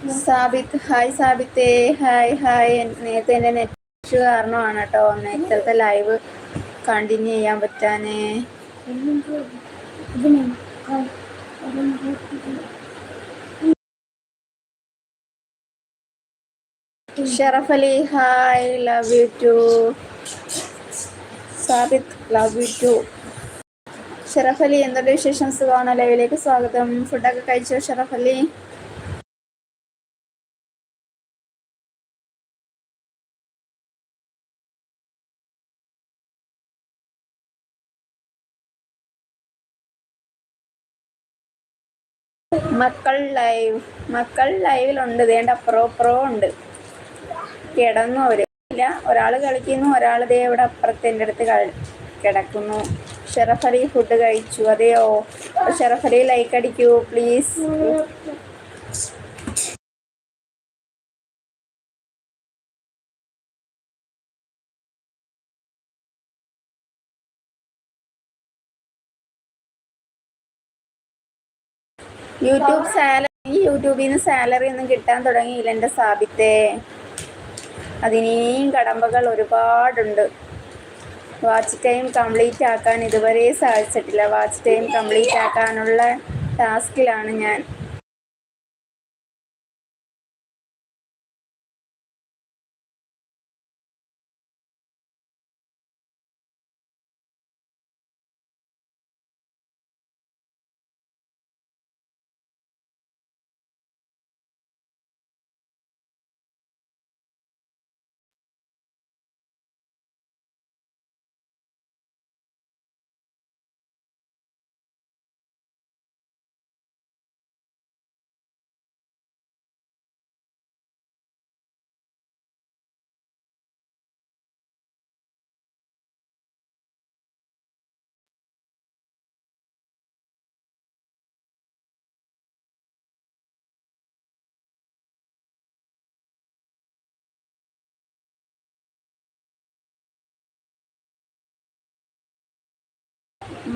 Sabith hi സാബിത്തേ hi hi നേരത്തെ എന്റെ നെറ്റ് കാരണമാണ് കേട്ടോ നേരത്തെ ലൈവ് കണ്ടിന്യൂ ചെയ്യാൻ പറ്റാനേ Sharaf Ali hi love you too Sabith love you too Sharaf Ali എന്തൊക്കെ വിശേഷം? സുഖമാണ്? ലൈവിലേക്ക് സ്വാഗതം. ഫുഡൊക്കെ കഴിച്ചോ ഷറഫ് അലി? മക്കൾ ലൈവ് മക്കൾ ലൈവിലുണ്ട് ഇതേണ്ട അപ്പുറം അപ്പുറവും ഉണ്ട്. കിടന്നു അവർ. ഇല്ല ഒരാൾ കളിക്കുന്നു ഒരാൾ ദേ ഇവിടെ അപ്പുറത്ത് എന്റെ അടുത്ത് കിടക്കുന്നു. ഷെറഫലി ഫുഡ് കഴിച്ചു. അതെയോ? ഷെറഫലി ലൈക്ക് അടിക്കൂ പ്ലീസ് യൂട്യൂബ് സാലറി യൂട്യൂബിൽ നിന്ന് സാലറി ഒന്നും കിട്ടാൻ തുടങ്ങിയില്ല എന്റെ സാബിത്തെ. അതിനെയും കടമ്പകൾ ഒരുപാടുണ്ട്. വാച്ച് ടൈം കംപ്ലീറ്റ് ആക്കാൻ ഇതുവരെ സാധിച്ചിട്ടില്ല. വാച്ച് ടൈം കംപ്ലീറ്റ് ആക്കാനുള്ള ടാസ്കിലാണ് ഞാൻ.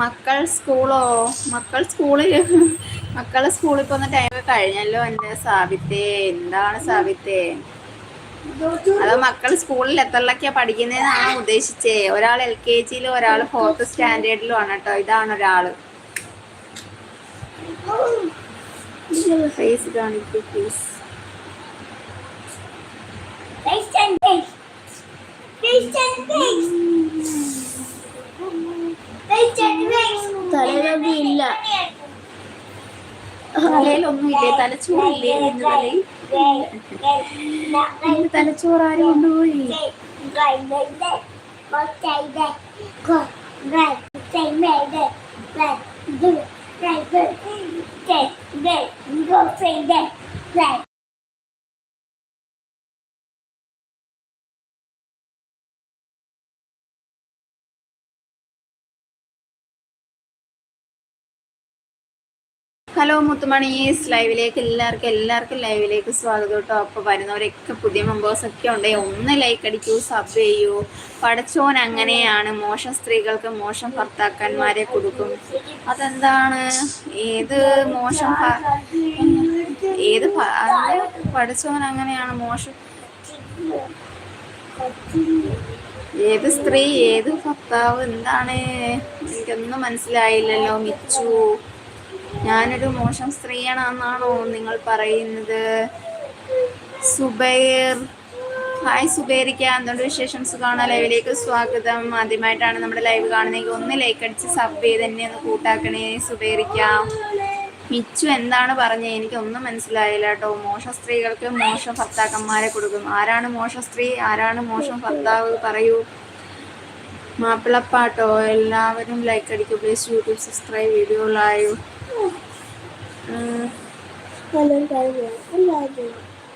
മക്കൾ സ്കൂളോ? മക്കൾ സ്കൂളിൽ? മക്കളെ സ്കൂളിൽ പോകുന്ന ടൈം കഴിഞ്ഞല്ലോ എന്റെ സാബിത്തേ എന്താണ് സാബിത്തേ അതോ മക്കൾ സ്കൂളിൽ എത്രലൊക്കെയാ പഠിക്കുന്നതെന്നാണ് ഉദ്ദേശിച്ചേ? ഒരാൾ എൽ കെ ജിയിലും ഒരാൾ ഫോർത്ത് സ്റ്റാൻഡേർഡിലും ആണ് കേട്ടോ. ഇതാണ് ഒരാൾ ഫേസ് കാണിക്കൂ പ്ലീസ് തലയിലൊന്നും ഇല്ലേ തലച്ചോറില്ലേ ഇന്ന് തലയിൽ ഇന്ന് തലച്ചോറ് ആരും കൊണ്ടുപോയി Right. ഹലോ മുത്തുമണീസ് ലൈവിലേക്ക് എല്ലാവർക്കും എല്ലാവർക്കും ലൈവിലേക്ക് സ്വാഗതം കേട്ടോ. അപ്പോൾ വരുന്നവരൊക്കെ പുതിയ മെമ്പേഴ്സ് ഒക്കെ ഉണ്ട്. ഒന്ന് ലൈക്ക് അടിക്കൂ സബ് ചെയ്യൂ. പഠിച്ചോൻ അങ്ങനെയാണ്. മോശം സ്ത്രീകൾക്ക് മോശം ഭർത്താക്കന്മാരെ കൊടുക്കും. അതെന്താണ്? ഏത് മോശം ഏത് പഠിച്ചോൻ അങ്ങനെയാണ് മോശം. ഏത് സ്ത്രീ ഏത് ഭർത്താവ് എന്താണ്? എനിക്കൊന്നും മനസ്സിലായില്ലല്ലോ മിച്ചു. ഞാനൊരു മോശം സ്ത്രീയാണെന്നാണോ നിങ്ങൾ പറയുന്നത്? സുബൈർ. ഹായ് സുബൈരിക്ക എന്തുകൊണ്ട് വിശേഷം? സുഖമാണ്? ലൈവിലേക്ക് സ്വാഗതം. ആദ്യമായിട്ടാണ് നമ്മുടെ ലൈവ് കാണുന്നതെങ്കിൽ ഒന്ന് ലൈക്ക് അടിച്ച് സബ് ചെയ്ത് തന്നെ ഒന്ന് കൂട്ടാക്കണേ സുബൈരിക്ക മിച്ചു എന്താണ് പറഞ്ഞത് എനിക്കൊന്നും മനസ്സിലായില്ല കേട്ടോ. മോശ സ്ത്രീകൾക്ക് മോശം ഭർത്താക്കന്മാരെ കൊടുക്കും ആരാണ് മോശ സ്ത്രീ? ആരാണ് മോശം ഭർത്താവ്? പറയൂ. മാപ്പിളപ്പാട്ടോ എല്ലാവരും ലൈക്ക് അടിക്കും. Please YouTube subscribe video live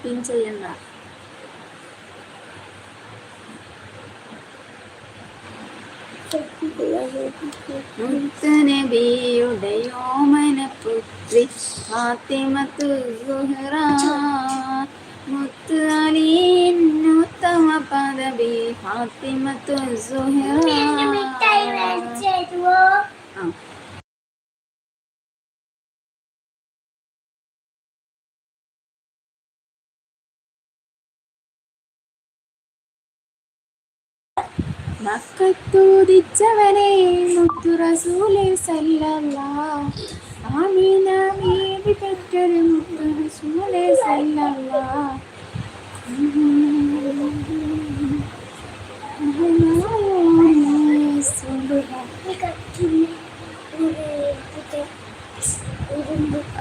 pin ചെയ്യണ്ട മുത്തനബിയുടെ ഫാത്തിമത്തു സുഹറ മുത്ത് പദവി ഫാത്തിമത്തു സുഹറ മക്കത്തൂതിച്ചവനെ മുത്തുറസൂലെ സല്ലല്ലാ. ആമീന ബീബി പെറ്റൊരു മുത്തുറസൂലെ സല്ലല്ലാ.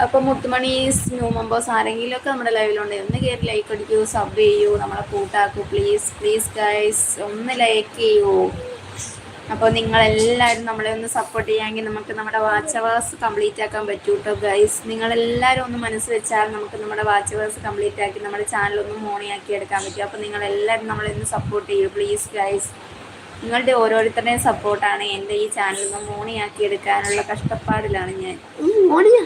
അപ്പൊ മുത്തുമണീസ് ന്യൂ മെമ്പേഴ്സ് ആരെങ്കിലും ഒക്കെ നമ്മുടെ ലൈവിലുണ്ട് ഒന്ന് കയറി ലൈക്ക് അടിക്കൂ സബ് ചെയ്യൂ നമ്മളെ കൂട്ടാക്കൂ. പ്ലീസ് പ്ലീസ് ഗൈസ് ഒന്ന് ലൈക്ക് ചെയ്യൂ. അപ്പോൾ നിങ്ങൾ എല്ലാവരും നമ്മളെ ഒന്ന് സപ്പോർട്ട് ചെയ്യാമെങ്കിൽ നമുക്ക് നമ്മുടെ വാച്ച് അവേഴ്സ് കംപ്ലീറ്റ് ആക്കാൻ പറ്റൂ കേട്ടോ ഗൈസ് നിങ്ങളെല്ലാവരും ഒന്ന് മനസ്സ് വെച്ചാൽ നമുക്ക് നമ്മുടെ വാച്ച് അവേഴ്സ് കംപ്ലീറ്റ് ആക്കി നമ്മുടെ ചാനൽ ഒന്ന് മോണിയാക്കി എടുക്കാൻ പറ്റും. അപ്പോൾ നിങ്ങളെല്ലാവരും നമ്മളെ ഒന്ന് സപ്പോർട്ട് ചെയ്യൂ പ്ലീസ് ഗൈസ് നിങ്ങളുടെ ഓരോരുത്തരുടെയും സപ്പോർട്ടാണ് എന്റെ ഈ ചാനൽ ഒന്ന് മോണിയാക്കി എടുക്കാനുള്ള കഷ്ടപ്പാടിലാണ് ഞാൻ. മോണിയ.